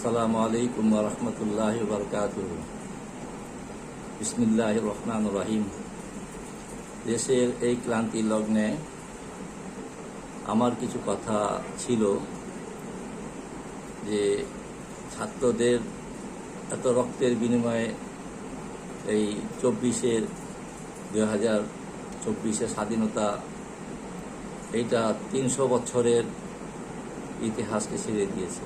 আসসালামু আলাইকুম রহমতুল্লাহ বরকাত বিসমিল্লাহ রহমান রাহিম। দেশের এই ক্লান্তি লগ্নে আমার কিছু কথা ছিল যে ছাত্রদের এত রক্তের বিনিময়ে এই চব্বিশের, দুই হাজার চব্বিশের স্বাধীনতা, এইটা তিনশো বছরের ইতিহাসকে ছেড়ে দিয়েছে।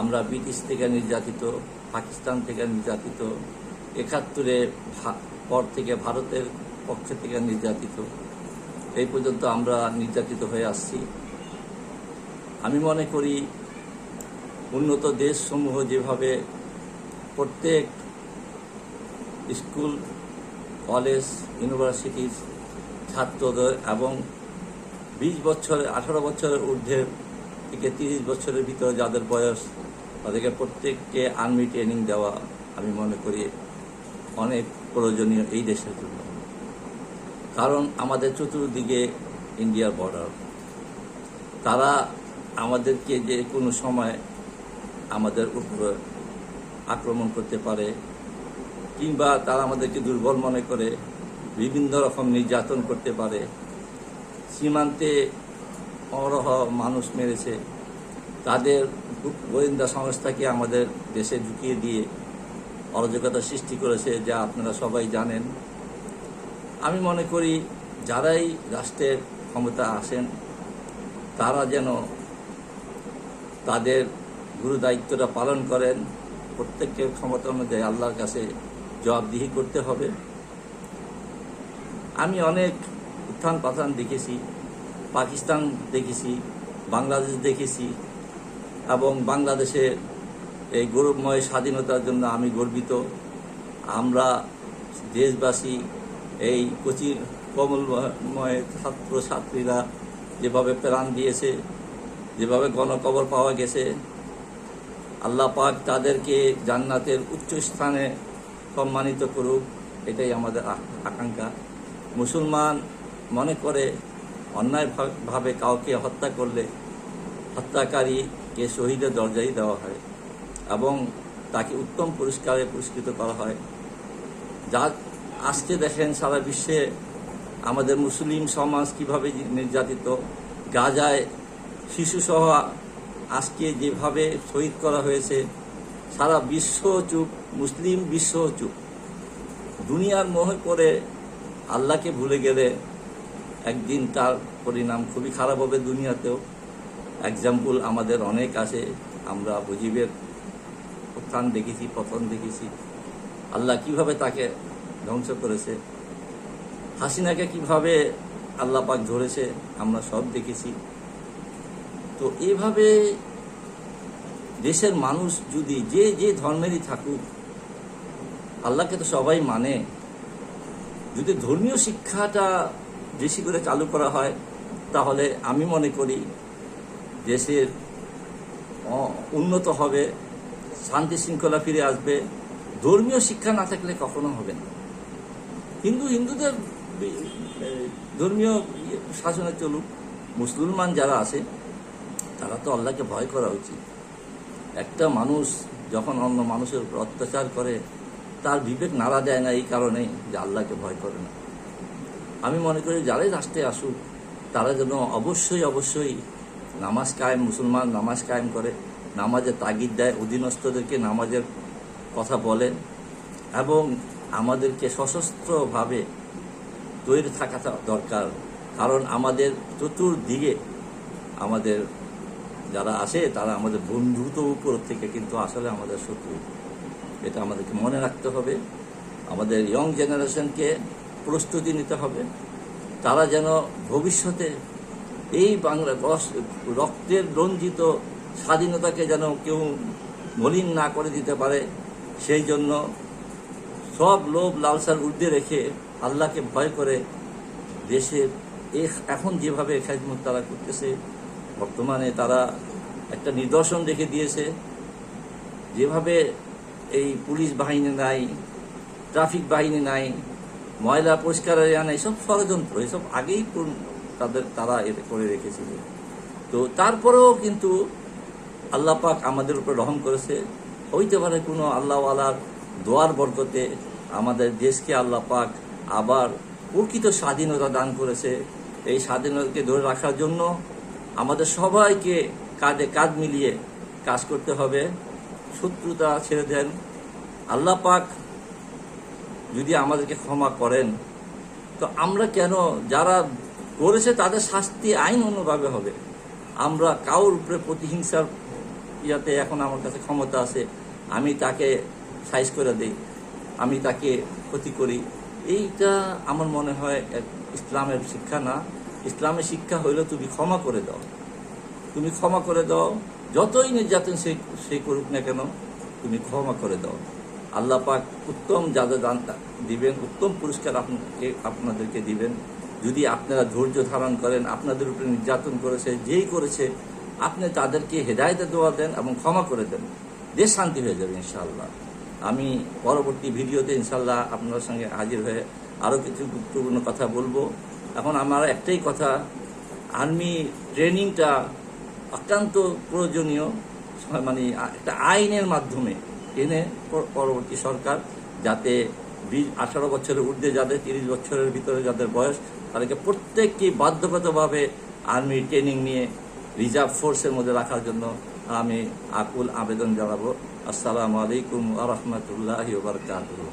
আমরা ব্রিটিশ থেকে নির্যাতিত, পাকিস্তান থেকে নির্যাতিত, একাত্তরে পর থেকে ভারতের পক্ষ থেকে নির্যাতিত। এই পর্যন্ত আমরা নির্যাতিত হয়ে আসছি। আমি মনে করি উন্নত দেশসমূহ যেভাবে প্রত্যেক স্কুল, কলেজ, ইউনিভার্সিটির ছাত্রদের এবং বিশ বছর, আঠারো বছরের ঊর্ধ্বের থেকে তিরিশ বছরের ভিতরে যাদের বয়স, তাদেরকে প্রত্যেককে আর্মি ট্রেনিং দেওয়া আমি মনে করি অনেক প্রয়োজনীয় এই দেশের জন্য। কারণ আমাদের চতুর্দিকে ইন্ডিয়ার বর্ডার তারা আমাদেরকে যে কোনো সময় আমাদের উপরে আক্রমণ করতে পারে, কিংবা তারা আমাদেরকে দুর্বল মনে করে, বিভিন্ন রকম নির্যাতন করতে পারে। সীমান্তে অরহ মানুষ মেরেছে। তাদের গোয়েন্দা সংস্থাকে আমাদের দেশে ঢুকিয়ে দিয়ে অরাজকতা সৃষ্টি করেছে যা আপনারা সবাই জানেন। আমি মনে করি, যারাই রাষ্ট্রের ক্ষমতা আসেন, তারা যেন তাদের গুরু দায়িত্বটা পালন করেন। প্রত্যেকের ক্ষমতা অনুযায়ী আল্লাহর কাছে জবাবদিহি করতে হবে। আমি অনেক উত্থান পাথান দেখেছি। পাকিস্তান দেখেছি, বাংলাদেশ দেখেছি এবং বাংলাদেশের এই গৌরবময় স্বাধীনতার জন্য আমি গর্বিত। আমরা দেশবাসী, এই কচি কমলময় ছাত্র ছাত্রীরা যেভাবে প্রাণ দিয়েছে, যেভাবে গণকবর পাওয়া গেছে, আল্লাহ পাক তাদেরকে জান্নাতের উচ্চ স্থানে সম্মানিত করুক, এটাই আমাদের আকাঙ্ক্ষা। মুসলমান মনে করে অন্যায়ভাবে কাউকে হত্যা করলে হত্যাকারীকে শহীদের দরজাই দেওয়া হয় এবং তাকে উত্তম পুরস্কারে পুরস্কৃত করা হয়। যা আজকে দেখেন সারা বিশ্বে আমাদের মুসলিম সমাজ কীভাবে নির্যাতিত। গাজায় শিশুসহ আজকে যেভাবে শহীদ করা হয়েছে, সারা বিশ্ব চুপ, মুসলিম বিশ্ব চুপ। দুনিয়ার মোহে করে আল্লাহকে ভুলে গেলে একদিন তার পরিণাম খুবই খারাপ হবে দুনিয়াতেও। এক্সাম্পল আমাদের অনেক আছে, আমরা মুজিবের উত্থান দেখেছি, পতন দেখেছি। আল্লাহ কীভাবে তাকে ধ্বংস করেছে? হাসিনাকে কীভাবে আল্লাহ পাক ধরেছে, আমরা সব দেখেছি। তো এভাবে দেশের মানুষ যদি যে যে ধর্মেরই থাকুক, আল্লাহকে তো সবাই মানে। যদি ধর্মীয় শিক্ষাটা বেশি করে চালু করা হয়, তাহলে আমি মনে করি দেশের উন্নত হবে, শান্তি শৃঙ্খলা ফিরে আসবে। ধর্মীয় শিক্ষা না থাকলে কখনো হবে না। হিন্দু, হিন্দুদের ধর্মীয় ইয়ে শাসনে চলুক, মুসলমান যারা আছে, তারা তো আল্লাহকে ভয় করা উচিত। একটা মানুষ যখন অন্য মানুষের উপর অত্যাচার করে, তার বিবেক নাড়া দেয় না এই কারণেই যে আল্লাহকে ভয় করে না। আমি মনে করি যারাই রাষ্ট্রে আসুক, তারা যেন অবশ্যই অবশ্যই নামাজ কায়েম, মুসলমান নামাজ কায়েম করে নামাজের তাগিদ দেয়, অধীনস্থদেরকে নামাজের কথা বলেন এবং আমাদেরকে সশস্ত্রভাবে তৈরি থাকাটা দরকার। কারণ আমাদের চতুর্দিকে আমাদের যারা আসে তারা আমাদের বন্ধুত্ব উপর থেকে কিন্তু আসলে আমাদের শত্রু। এটা আমাদেরকে মনে রাখতে হবে। আমাদের ইয়ং জেনারেশনকে প্রস্তুতি নিতে হবে। তারা যেন ভবিষ্যতে এই বাংলা রক্তের রঞ্জিত স্বাধীনতাকে যেন কেউ মলিন না করে দিতে পারে, সেই জন্য সব লোভ লালসার ঊর্ধ্বে রেখে আল্লাহকে ভয় করে দেশের এখন যেভাবে খেজমত তারা করতেছে, বর্তমানে তারা একটা নিদর্শন রেখে দিয়েছে। যেভাবে এই পুলিশ বাহিনী নাই, ট্রাফিক বাহিনী নাই ময়লা পরিষ্কার নাই সব ষড়যন্ত্র, এসব আগেই তাদের, তারা এটা করে রেখেছিল তো তারপরেও কিন্তু আল্লাহ পাক আমাদের উপর রহম করেছে। হইতে পারে কোনো আল্লাহওয়ালার দোয়ার বরকতে আমাদের দেশকে আল্লাহ পাক আবার প্রকৃত স্বাধীনতা দান করেছে। এই স্বাধীনতাকে ধরে রাখার জন্য আমাদের সবাইকে কাঁধে কাঁধ মিলিয়ে কাজ করতে হবে। শত্রুতা ছেড়ে দেন। আল্লাহ পাক যদি আমাদেরকে ক্ষমা করেন, তো আমরা কেন, যারা করেছে তাদের শাস্তি আইন অন্যভাবে হবে। আমরা কাউর উপরে প্রতিহিংসার ইয়াতে এখন আমার কাছে ক্ষমতা আছে, আমি তাকে সাইজ করে দিই, আমি তাকে ক্ষতি করি। এইটা আমার মনে হয় ইসলামের শিক্ষা না। ইসলামের শিক্ষা হইল তুমি ক্ষমা করে দাও। তুমি ক্ষমা করে দাও, যতই নির্যাতন সে সে করুক না কেন, তুমি ক্ষমা করে দাও। আল্লাহ পাক উত্তম যাদের দান দিবেন, উত্তম পুরস্কার আপনাকে, আপনাদেরকে দিবেন। যদি আপনারা ধৈর্য ধারণ করেন, আপনাদের উপরে নির্যাতন করেছে, যেই করেছে, আপনি তাদেরকে হেদায়তে দোয়া দেন এবং ক্ষমা করে দেন। দেশ শান্তি হয়ে যাবে ইনশাআল্লাহ। আমি পরবর্তী ভিডিওতে ইনশাল্লাহ আপনার সঙ্গে হাজির হয়ে আরও কিছু গুরুত্বপূর্ণ কথা বলব। এখন আমার একটাই কথা, আর্মি ট্রেনিংটা অত্যন্ত প্রয়োজনীয় মানে একটা আইনের মাধ্যমে এনে পরবর্তী সরকার যাতে বিশ আঠারো বছরের ঊর্ধ্বে যাদের, তিরিশ বছরের ভিতরে যাদের বয়স, তাদেরকে প্রত্যেককে বাধ্যগতভাবে আর্মি ট্রেনিং নিয়ে রিজার্ভ ফোর্সের মধ্যে রাখার জন্য আমি আকুল আবেদন জানাব। আসসালামু আলাইকুম আ রহমতুল্লাহ বারকাতুহ।